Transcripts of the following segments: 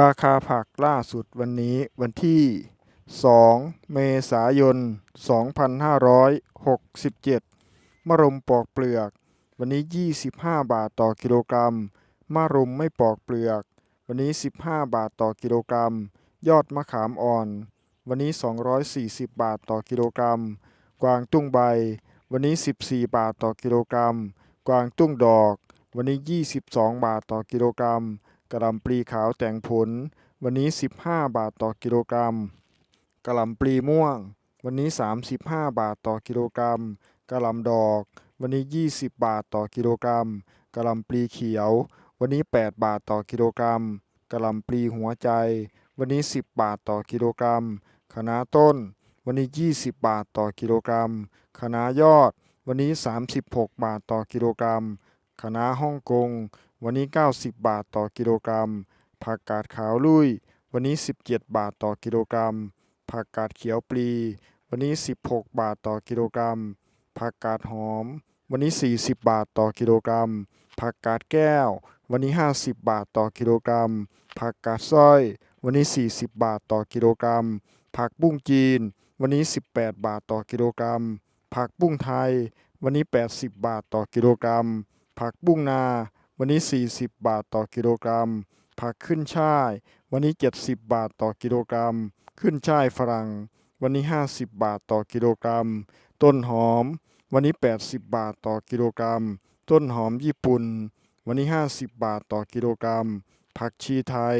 ราคาผักล่าสุดวันนี้วันที่ 2 เมษายน 2567 มะรุมปอกเปลือก วันนี้ 25 บาทต่อกิโลกรัม มะรุมไม่ปอกเปลือก วันนี้ 15 บาทต่อกิโลกรัม ยอดมะขามอ่อน วันนี้ 240 บาทต่อกิโลกรัม กวางตุ้งใบ วันนี้ 14 บาทต่อกิโลกรัม กวางตุ้งดอก วันนี้ 22 บาทต่อกิโลกรัม กระหล่ำปลีขาวแต่งผล วันนี้ 15 บาทต่อกิโลกรัมกระหล่ำปลีม่วง วันนี้ 35 บาทต่อกิโลกรัมกระหล่ำดอก วันนี้ 20 บาทต่อกิโลกรัมกระหล่ำปลีเขียว วันนี้ 8 บาทต่อกิโลกรัมกระหล่ำปลีหัวใจ วันนี้ 10 บาทต่อกิโลกรัมคณะต้น วันนี้ 20 บาทต่อกิโลกรัมคณะยอด วันนี้ 36 บาทต่อกิโลกรัม คะน้าฮ่องกง วันนี้ 90 บาทต่อกิโลกรัม ผักกาดขาวลุย วันนี้ 17 บาทต่อกิโลกรัม ผักกาดเขียวปลี วันนี้ 16 บาทต่อกิโลกรัม ผักกาดหอม วันนี้ 40 บาทต่อกิโลกรัม ผักกาดแก้ว วันนี้ 50 บาทต่อกิโลกรัม ผักกาดสร้อย วันนี้ 40 บาทต่อกิโลกรัม ผักบุ้งจีน วันนี้ 18 บาทต่อกิโลกรัม ผักบุ้งไทย วันนี้ 80 บาทต่อกิโลกรัม ผักบุ้งนา วันนี้ 40 บาทต่อกิโลกรัม ผักขึ้นช่าย วันนี้ 70 บาทต่อกิโลกรัม ขึ้นช่ายฝรั่ง วันนี้ 50 บาทต่อกิโลกรัม ต้นหอม วันนี้ 80 บาทต่อกิโลกรัม ต้นหอมญี่ปุ่น วันนี้ 50 บาทต่อกิโลกรัม ผักชีไทย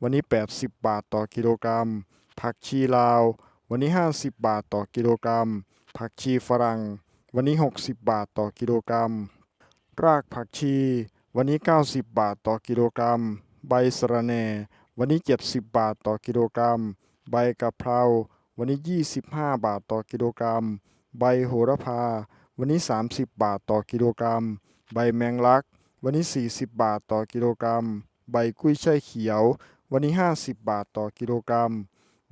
วันนี้ 80 บาทต่อกิโลกรัม ผักชีลาว วันนี้ 50 บาทต่อกิโลกรัม ผักชีฝรั่ง วันนี้ 60 บาทต่อกิโลกรัม รากผักชี วันนี้ 90 บาทต่อกิโลกรัม ใบสะระแหน่ วันนี้ 70 บาทต่อกิโลกรัม ใบกะเพรา วันนี้ 25 บาทต่อกิโลกรัม ใบโหระพา วันนี้ 30 บาทต่อกิโลกรัม ใบแมงลัก วันนี้ 40 บาทต่อกิโลกรัม ใบกุ้ยช่ายเขียว วันนี้ 50 บาทต่อกิโลกรัม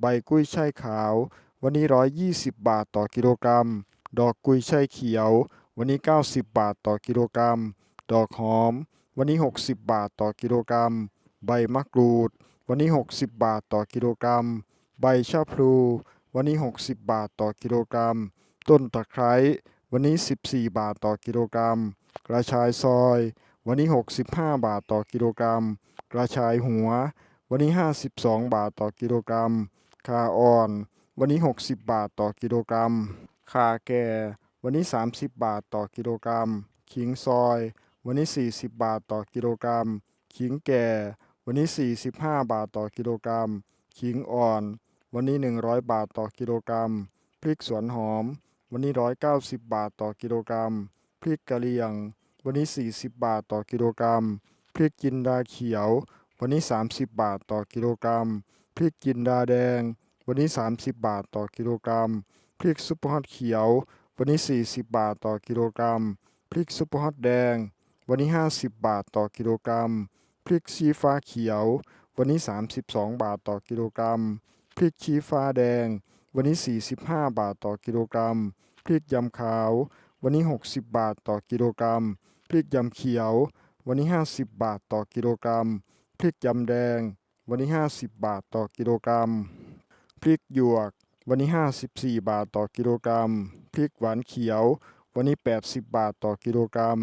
ใบกุ้ยช่ายขาว วันนี้ 120 บาทต่อกิโลกรัม ดอกกุ้ยช่ายเขียว วันนี้ 90 บาทต่อกิโลกรัม ดอกหอม วันนี้ 60 บาทต่อกิโลกรัม ใบมะกรูด วันนี้ 60 บาทต่อกิโลกรัม ใบชะพลู วันนี้ 60 บาทต่อกิโลกรัม ต้นตะไคร้ วันนี้ 14 บาทต่อกิโลกรัม กระชายซอย วันนี้ 65 บาทต่อกิโลกรัม กระชายหัว วันนี้ 52 บาทต่อกิโลกรัมขาอ่อน วันนี้ 60 บาทต่อกิโลกรัมขาแก่ วันนี้ 30 บาทต่อกิโลกรัม ขิงซอย วันนี้ 40 บาทต่อกิโลกรัม ขิงแก่ วันนี้ 45 บาทต่อกิโลกรัม ขิงอ่อน วันนี้ 100 บาทต่อกิโลกรัม พริกสวนหอม วันนี้ 190 บาทต่อกิโลกรัม พริกกะเหรี่ยง วันนี้ 40 บาทต่อกิโลกรัม พริกจินดาเขียว วันนี้ 30 บาทต่อกิโลกรัม พริกจินดาแดง วันนี้ 30 บาทต่อกิโลกรัม พริกซุปเปอร์ฮอตเขียว วันนี้ 40 บาทต่อกิโลกรัม พริกซุปเปอร์ฮอตแดง วันนี้ 50 บาทต่อกิโลกรัม พริกชี้ฟ้าเขียว วันนี้ 32 บาทต่อกิโลกรัม พริกชี้ฟ้าแดง วันนี้ 45 บาทต่อกิโลกรัม พริกยำขาว วันนี้ 60 บาทต่อกิโลกรัม พริกยำเขียว วันนี้ 50 บาทต่อกิโลกรัม พริกยำแดง วันนี้ 50 บาทต่อกิโลกรัม พริกหยวก วันนี้ 54 บาทต่อกิโลกรัม พริกหวานเขียว วันนี้ 80 บาทต่อกิโลกรัม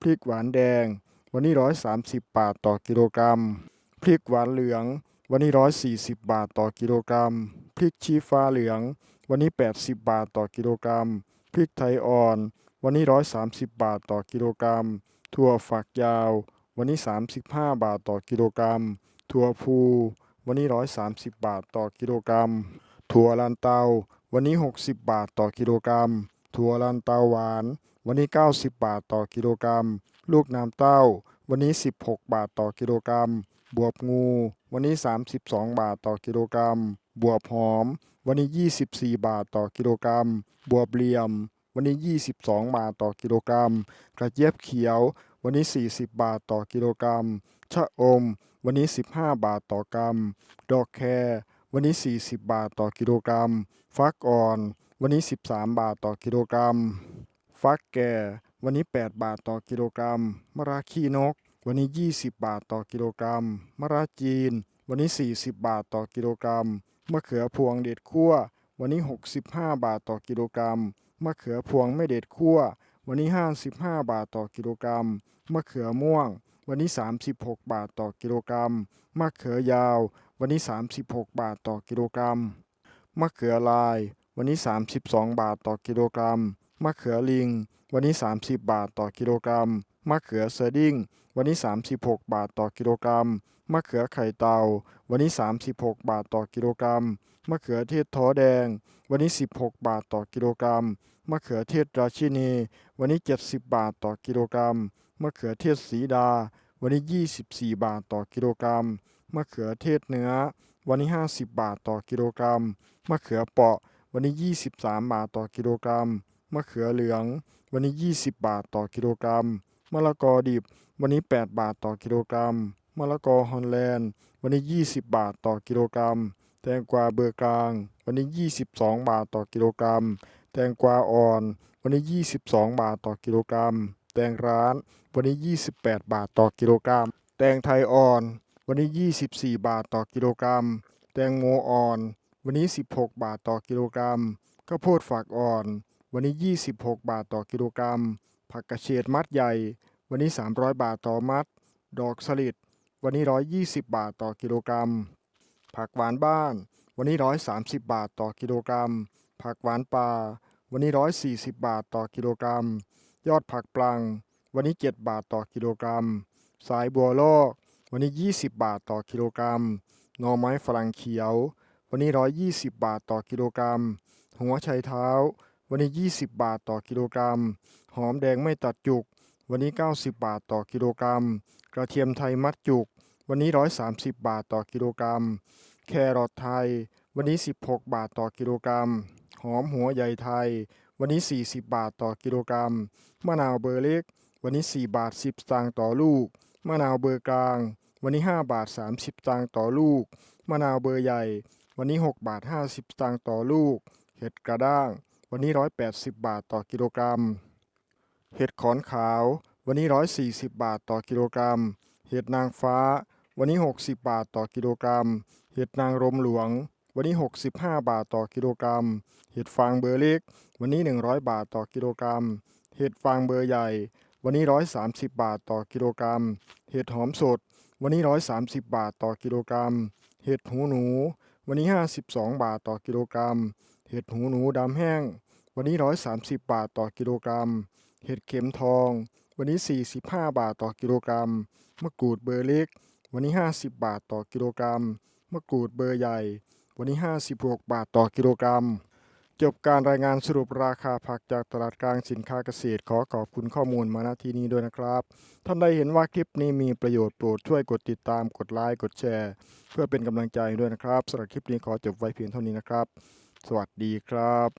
พริกหวานแดง วันนี้ 130 บาทต่อกิโลกรัม พริกหวานเหลือง วันนี้ 140 บาทต่อกิโลกรัม พริกชี้ฟ้าเหลือง วันนี้ 80 บาทต่อกิโลกรัม พริกไทยอ่อน วันนี้ 130 บาทต่อกิโลกรัม ถั่วฝักยาว วันนี้ 35 บาทต่อกิโลกรัม ถั่วพูวันนี้ 130 บาทต่อกิโลกรัม ถั่วลันเตา วันนี้ 60 บาทต่อกิโลกรัม ถั่วลันเตาหวาน วันนี้ 90 บาทต่อกิโลกรัม ลูกน้ำเต้า วันนี้ 16 บาทต่อกิโลกรัม บวบงู วันนี้ 32 บาทต่อกิโลกรัม บวบหอม วันนี้ 24 บาทต่อกิโลกรัม บวบเหลี่ยม วันนี้ 22 บาทต่อกิโลกรัม กระเจี๊ยบเขียว วันนี้ 40 บาทต่อกิโลกรัม ชะอม วันนี้ 15 บาทต่อกรัม ดอกแคร วันนี้ 40 บาทต่อกิโลกรัม ฟักอ่อน วันนี้ 13 บาทต่อกิโลกรัม ฟักแก่ วันนี้ 8 บาทต่อกิโลกรัม มะระขี้นก วันนี้ 20 บาทต่อกิโลกรัม มะระจีน วันนี้ 40 บาทต่อกิโลกรัม มะเขือพวงเด็ดคั่ววันนี้ 65 บาทต่อกิโลกรัม มะเขือพวงไม่เด็ดคั่ววันนี้ 55 บาทต่อกิโลกรัม มะเขือม่วง วันนี้ 36 บาทต่อกิโลกรัม มะเขือยาว วันนี้ 36 บาทต่อกิโลกรัม มะเขือลาย วันนี้ 32 บาทต่อกิโลกรัม มะเขือลิง วันนี้ 30 บาทต่อกิโลกรัม มะเขือเซอร์ดิ้ง วันนี้ 36 บาทต่อกิโลกรัม มะเขือไข่เตาวันนี้ 36 บาทต่อกิโลกรัม มะเขือเทศท้อแดง วันนี้ 16 บาทต่อกิโลกรัม มะเขือเทศราชินี วันนี้ 70 บาทต่อกิโลกรัม มะเขือเทศสีดา วันนี้ 24 บาทต่อกิโลกรัม มะเขือเทศเนื้อ วันนี้ 50 บาทต่อกิโลกรัม มะเขือเปาะ วันนี้ 23 บาทต่อกิโลกรัม มะเขือเหลือง วันนี้ 20 บาทต่อกิโลกรัม มะละกอดิบ วันนี้ 8 บาทต่อกิโลกรัม มะละกอฮอลแลนด์ วันนี้ 20 บาทต่อกิโลกรัม แตงกวาเบอร์กลาง วันนี้ 22 บาทต่อกิโลกรัม แตงกวาอ่อน วันนี้ 22 บาทต่อกิโลกรัม แตงร้าน วันนี้ 28 บาทต่อกิโลกรัม แตงไทยอ่อน วันนี้ 24 บาทต่อกิโลกรัม แตงโมอ่อน วันนี้ 16 บาทต่อกิโลกรัมข้าวโพดฝักอ่อน วันนี้ 26 บาทต่อกิโลกรัม ผักกระเฉดมัดใหญ่ วันนี้ 300 บาทต่อมัด ดอกสลิด วันนี้ 120 บาทต่อกิโลกรัม ผักหวานบ้าน วันนี้ 130 บาทต่อกิโลกรัม ผักหวานป่า วันนี้ 140 บาทต่อกิโลกรัม ยอดผักปลัง วันนี้ 7 บาทต่อกิโลกรัม สายบัวลอก วันนี้ 20 บาทต่อกิโลกรัมหน่อไม้ฝรั่งเขียว วันนี้ 120 บาทต่อกิโลกรัม หัวไชเท้า วันนี้ 20 บาทต่อกิโลกรัม หอมแดงไม่ตัดจุก วันนี้ 90 บาทต่อกิโลกรัม กระเทียมไทยมัดจุก วันนี้ 130 บาทต่อกิโลกรัม แครอทไทย วันนี้ 16 บาทต่อกิโลกรัม หอมหัวใหญ่ไทย วันนี้ 40 บาทต่อกิโลกรัม มะนาวเบอร์เล็ก วันนี้ 4 บาท 10สตางค์ต่อลูก มะนาวเบอร์กลาง วันนี้ 5 บาท 30สตางค์ต่อลูก มะนาวเบอร์ใหญ่ วันนี้ 6 บาท 50สตางค์ต่อลูก เห็ดกระด้าง วันนี้ 180 บาทต่อกิโลกรัม เห็ดขอนขาว วันนี้ 140 บาทต่อกิโลกรัม เห็ดนางฟ้า วันนี้ 60 บาทต่อกิโลกรัม เห็ดนางรมหลวง วันนี้ 65 บาทต่อกิโลกรัม เห็ดฟางเบอร์เล็ก วันนี้ 100 บาทต่อกิโลกรัม เห็ดฟางเบอร์ใหญ่ วันนี้ 130 บาทต่อกิโลกรัม เห็ดหอมสด วันนี้ 130 บาทต่อกิโลกรัม เห็ดหูหนู วันนี้ 52 บาทต่อกิโลกรัม เห็ดหูหนูดำแห้ง วันนี้ 130 บาทต่อกิโลกรัม เห็ดเข็มทอง วันนี้ 45 บาทต่อกิโลกรัม มะกรูดเบอร์เล็ก วันนี้ 50 บาทต่อกิโลกรัม มะกรูดเบอร์ใหญ่ วันนี้ 56 บาทต่อกิโลกรัม จบการรายงานสรุปราคาผักจากตลาดกลางสินค้าเกษตร ขอขอบคุณข้อมูลมาณที่นี้ด้วยนะครับ ท่านใดเห็นว่าคลิปนี้มีประโยชน์โปรดช่วยกดติดตามกดไลค์กดแชร์ เพื่อเป็นกำลังใจด้วยนะครับสำหรับคลิปนี้ขอจบไว้เพียงเท่านี้นะครับ สวัสดีครับ